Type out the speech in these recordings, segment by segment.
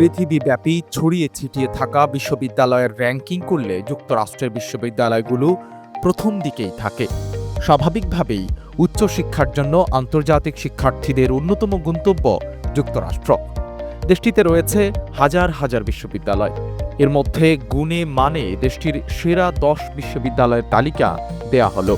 পৃথিবীব্যাপী ছড়িয়ে ছিটিয়ে থাকা বিশ্ববিদ্যালয়ের র্যাঙ্কিং করলে যুক্তরাষ্ট্রের বিশ্ববিদ্যালয়গুলো প্রথম দিকেই থাকে। স্বাভাবিকভাবেই উচ্চশিক্ষার জন্য আন্তর্জাতিক শিক্ষার্থীদের অন্যতম গন্তব্য যুক্তরাষ্ট্র। দেশটিতে রয়েছে হাজার হাজার বিশ্ববিদ্যালয়। এর মধ্যে গুণে মানে দেশটির সেরা দশ বিশ্ববিদ্যালয়ের তালিকা দেয়া হলো।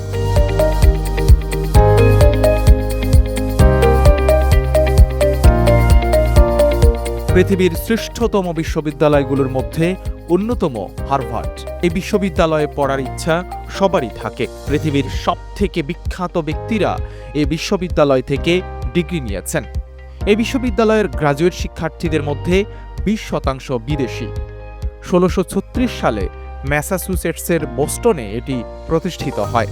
পৃথিবীর শ্রেষ্ঠতম বিশ্ববিদ্যালয়গুলোর মধ্যে অন্যতম হার্ভার্ড। এই বিশ্ববিদ্যালয়ে পড়ার ইচ্ছা সবারই থাকে। পৃথিবীর সব থেকে বিখ্যাত ব্যক্তিরা এই বিশ্ববিদ্যালয় থেকে ডিগ্রি নিয়েছেন। এই বিশ্ববিদ্যালয়ের গ্রাজুয়েট শিক্ষার্থীদের মধ্যে বিশ শতাংশ বিদেশি। ষোলোশো সালে ম্যাসাচুসেটসের বোস্টনে এটি প্রতিষ্ঠিত হয়।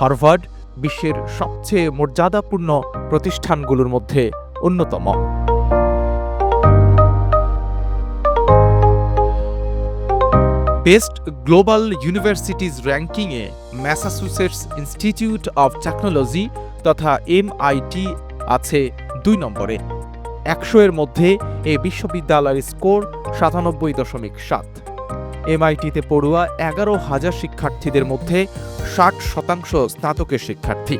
হার্ভার্ড বিশ্বের সবচেয়ে মর্যাদাপূর্ণ প্রতিষ্ঠানগুলোর মধ্যে অন্যতম। বেস্ট গ্লোবাল ইউনিভার্সিটিজ র্যাঙ্কিংয়ে ম্যাসাচুসেটস ইনস্টিটিউট অব টেকনোলজি তথা এমআইটি আছে দুই নম্বরে। একশো এর মধ্যে এ বিশ্ববিদ্যালয়ের স্কোর সাতানব্বই দশমিক সাত। এমআইটিতে পড়ুয়া এগারো হাজার শিক্ষার্থীদের মধ্যে ষাট শতাংশ স্নাতকের শিক্ষার্থী।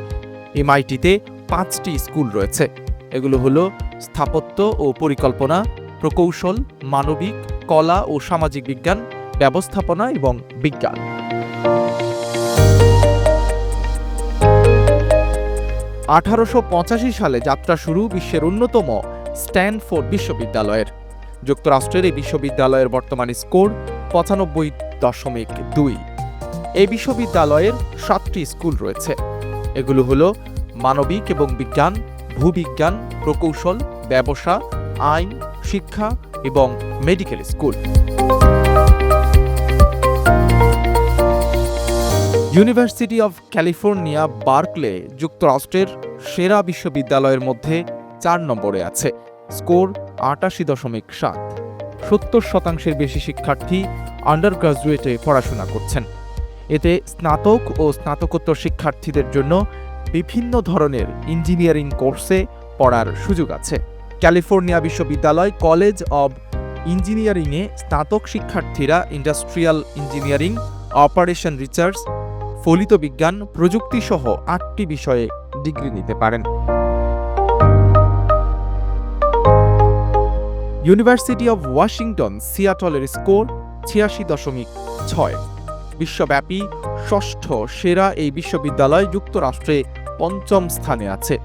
এমআইটিতে পাঁচটি স্কুল রয়েছে। এগুলো হলো স্থাপত্য ও পরিকল্পনা, প্রকৌশল, মানবিক, কলা ও সামাজিক বিজ্ঞান ব্যবস্থাপনা এবং বিজ্ঞান। আঠারোশো পঁচাশি সালে যাত্রা শুরু বিশ্বের অন্যতম স্ট্যানফোর্ড বিশ্ববিদ্যালয়ের। যুক্তরাষ্ট্রের এই বিশ্ববিদ্যালয়ের বর্তমান স্কোর পঁচানব্বই দশমিক দুই। এই বিশ্ববিদ্যালয়ের সাতটি স্কুল রয়েছে। এগুলো হলো মানবিক এবং বিজ্ঞান, ভূবিজ্ঞান, প্রকৌশল, ব্যবসা, আইন, শিক্ষা এবং medical school. University of California Berkeley যুক্তরাষ্ট্রের সেরা বিশ্ববিদ্যালয়ের মধ্যে চার নম্বরে আছে। স্কোর আটাশি দশমিক সাত। সত্তর শতাংশের বেশি শিক্ষার্থী আন্ডার গ্রাজুয়েটে পড়াশোনা করছেন। এতে স্নাতক ও স্নাতকোত্তর শিক্ষার্থীদের জন্য বিভিন্ন ধরনের ইঞ্জিনিয়ারিং কোর্সে পড়ার সুযোগ আছে। ক্যালিফোর্নিয়া বিশ্ববিদ্যালয় কলেজ অব ইঞ্জিনিয়ারিংয়ে স্নাতক শিক্ষার্থীরা ইন্ডাস্ট্রিয়াল ইঞ্জিনিয়ারিং, অপারেশন রিসার্চ ফলিত বিজ্ঞান প্রযুক্তি সহ আটটি বিষয়ে ডিগ্রি নিতে পারেন। ইউনিভার্সিটি অব ওয়াশিংটন, সিয়াটলের স্কোর ছিয়াশি দশমিক ছয়। বিশ্বব্যাপী ষষ্ঠ সেরা এই বিশ্ববিদ্যালয় যুক্তরাষ্ট্রে পঞ্চম স্থানে আছে।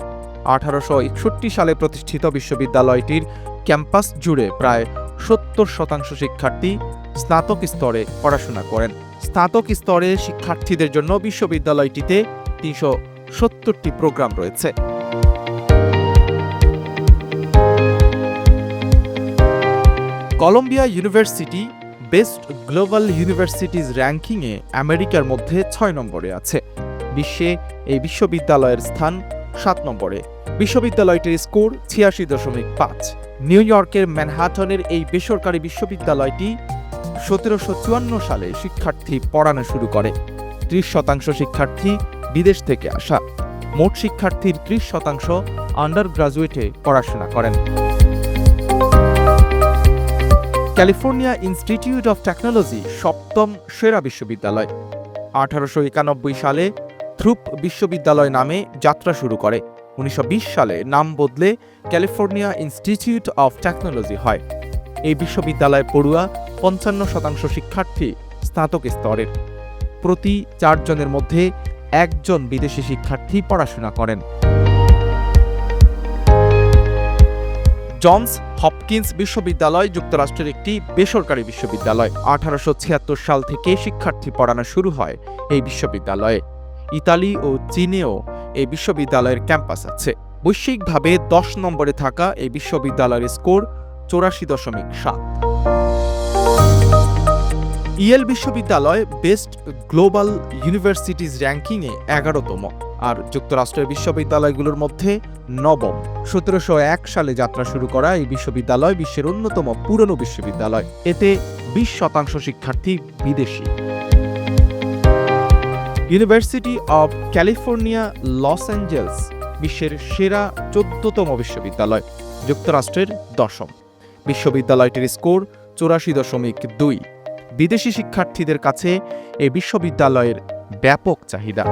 আঠারোশো একষট্টি সালে প্রতিষ্ঠিত বিশ্ববিদ্যালয়টির ক্যাম্পাস জুড়ে প্রায় সত্তর শতাংশ শিক্ষার্থী স্নাতক স্তরে পড়াশোনা করেন। স্নাতক স্তরে শিক্ষার্থীদের জন্য বিশ্ববিদ্যালয়টিতে তিনশো সত্তরটি প্রোগ্রাম রয়েছে। Columbia University best global universities র্যাঙ্কিংয়ে আমেরিকার মধ্যে ছয় নম্বরে আছে। বিশ্বে এই বিশ্ববিদ্যালয়ের স্থান সাত নম্বরে। বিশ্ববিদ্যালয়টির স্কোর ছিয়াশি দশমিক পাঁচ। নিউ ইয়র্কের ম্যানহাটনের এই বেসরকারি বিশ্ববিদ্যালয়টি সতেরোশো চুয়ান্ন সালে শিক্ষার্থী পড়ানো শুরু করে। ত্রিশ শতাংশ শিক্ষার্থী বিদেশ থেকে আসা। মোট শিক্ষার্থীর ত্রিশ শতাংশ আন্ডার গ্রাজুয়েটে পড়াশোনা করেন। ক্যালিফোর্নিয়া ইনস্টিটিউট অফ টেকনোলজি, সপ্তম সেরা বিশ্ববিদ্যালয়। আঠারোশো একানব্বই সালে থ্রুপ বিশ্ববিদ্যালয় নামে যাত্রা শুরু করে। উনিশশো বিশ সালে নাম বদলে ক্যালিফোর্নিয়া ইনস্টিটিউট অফ টেকনোলজি হয়। এই বিশ্ববিদ্যালয়ে পড়ুয়া পঞ্চান্ন শতাংশ শিক্ষার্থী স্নাতক স্তরের। প্রতি চারজনের মধ্যে একজন বিদেশি শিক্ষার্থী পড়াশোনা করেন। জনস হপকিন্স বিশ্ববিদ্যালয় যুক্তরাষ্ট্রের একটি বেসরকারি বিশ্ববিদ্যালয়। আঠারোশো ছিয়াত্তর সাল থেকে শিক্ষার্থী পড়ানো শুরু হয় এই বিশ্ববিদ্যালয়ে। ইতালি ও চীনেও এই বিশ্ববিদ্যালয়ের ক্যাম্পাস আছে। বৈশ্বিকভাবে দশ নম্বরে থাকা এই বিশ্ববিদ্যালয়ের স্কোর চৌরাশি দশমিক সাত। ইয়েল বিশ্ববিদ্যালয় বেস্ট গ্লোবাল ইউনিভার্সিটিজ র্যাঙ্কিংয়ে এগারোতম আর যুক্তরাষ্ট্রের বিশ্ববিদ্যালয়গুলোর মধ্যে নবম। সতেরোশো এক সালে যাত্রা শুরু করা এই বিশ্ববিদ্যালয় বিশ্বের অন্যতম পুরনো বিশ্ববিদ্যালয়। এতে বিশ শতাংশ শিক্ষার্থী বিদেশি। University of California, Los Angeles বিশ্বের সেরা চোদ্দতম বিশ্ববিদ্যালয়। যুক্তরাষ্ট্রের দশম। বিশ্ববিদ্যালয়টির স্কোর চৌরাশি দশমিক দুই। বিদেশি শিক্ষার্থীদের কাছে এই বিশ্ববিদ্যালয়ের ব্যাপক চাহিদা।